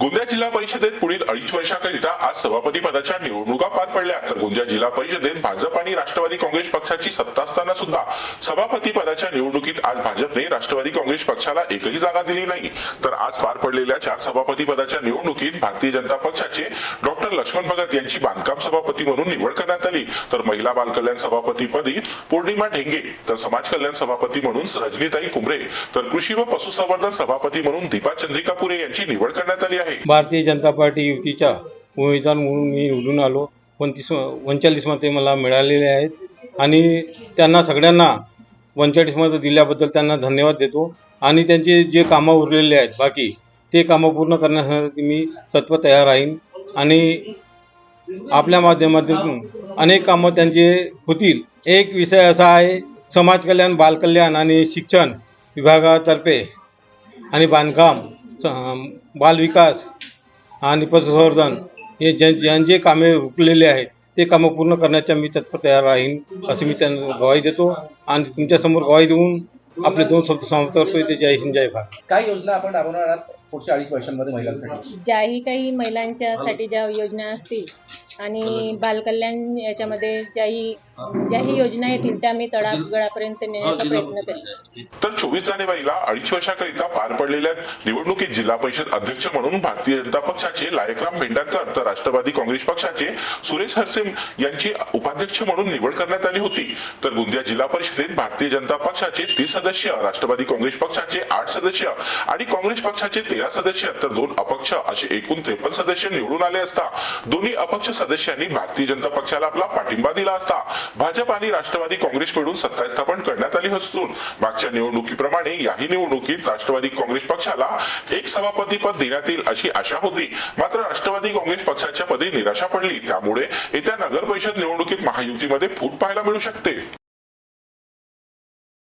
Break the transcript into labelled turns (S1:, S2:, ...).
S1: गोंदिया जिल्हा परिषदेत पुढील अडीच वर्षाकरिता आज सभापती पदाच्या निवडणुका पार पडल्या. तर गोंदिया जिल्हा परिषदेत भाजप आणि राष्ट्रवादी काँग्रेस पक्षाची सत्ता असताना सुद्धा सभापती पदाच्या निवडणुकीत आज भाजपने राष्ट्रवादी काँग्रेस पक्षाला एकही जागा दिली नाही. तर आज पार पडलेल्या चार सभापती पदाच्या निवडणुकीत भारतीय जनता पक्षाचे डॉक्टर लक्ष्मण भगत यांची बांधकाम सभापती म्हणून निवड करण्यात आली. तर महिला बालकल्याण सभापतीपदी पौर्णिमा ढेंगे तर समाज कल्याण सभापती म्हणून रजनीताई कुंभरे तर कृषी व पशुसंवर्धन सभापती म्हणून दीपा चंद्रिका पुरे यांची निवड करण्यात आली आहे.
S2: भारतीय जनता पार्टी युतीच्या उमेदवार म्हणून मी निवडून आलो. पंचवीस पंचेचाळीस मते मला मिळालेले आहेत. आणि त्यांना सगळ्यांना पंचेचाळीस मतं दिल्याबद्दल त्यांना धन्यवाद देतो. आणि त्यांचे जे कामं उरलेले आहेत बाकी ते कामं पूर्ण करण्यासाठी मी तत्व तयार राहीन. आणि आपल्या माध्यमातून अनेक कामं त्यांचे होतील. एक विषय असा आहे समाज कल्याण बालकल्याण आणि शिक्षण विभागातर्फे आणि बांधकाम. बालविकास आणि पशुसंवर्धन हे ज्यां ज्यांचे कामे रुकलेले आहेत ते कामं पूर्ण करण्याच्या मी तत्पर तयार राहीन असे मी त्यांना ग्वाही देतो. आणि तुमच्यासमोर ग्वाही देऊन आपले दोन शब्द समाप्त करतो ते जय हिंद जय भारत.
S3: काय योजना आपण राबवणार आहात पुढच्या अडीच वर्षांमध्ये महिलांसाठी?
S4: ज्याही काही महिलांच्यासाठी ज्या योजना असतील आणि बालकल्याण याच्यामध्ये ज्याही ज्याही योजना येतील त्या मी तळागाळापर्यंत नेण्याचा प्रयत्न करेन
S1: तर चोवीस जानेवारीला अडीच वर्षाकरिता पार पडलेल्या निवडणुकीत जिल्हा परिषद अध्यक्ष म्हणून भारतीय जनता पक्षाचे लायकराम भेंडारकर तर राष्ट्रवादी काँग्रेस पक्षाचे सुरेश हरसे यांची उपाध्यक्ष म्हणून निवड करण्यात आली होती. तर गोंदिया जिल्हा परिषदेत भारतीय जनता पक्षाचे तीस सदस्य राष्ट्रवादी काँग्रेस पक्षाचे आठ सदस्य आणि काँग्रेस पक्षाचे तेरा सदस्य तर दोन अपक्ष असे एकूण त्रेपन्न सदस्य निवडून आले असता. दोन्ही अपक्ष सदस्यांनी भारतीय जनता पक्षाला आपला पाठिंबा दिला असता. भाजप आणि राष्ट्रवादी काँग्रेस मिळून सत्ता स्थापन करण्यात आली असून मागच्या निवडणुकीप्रमाणे याही निवडणुकीत राष्ट्रवादी काँग्रेस पक्षाला एक सभापती पद देण्यात येईल अशी आशा होती. मात्र राष्ट्रवादी काँग्रेस पक्षाच्या पदी निराशा पडली. त्यामुळे येत्या नगर परिषद निवडणुकीत महायुतीमध्ये फूट पाहायला मिळू शकते.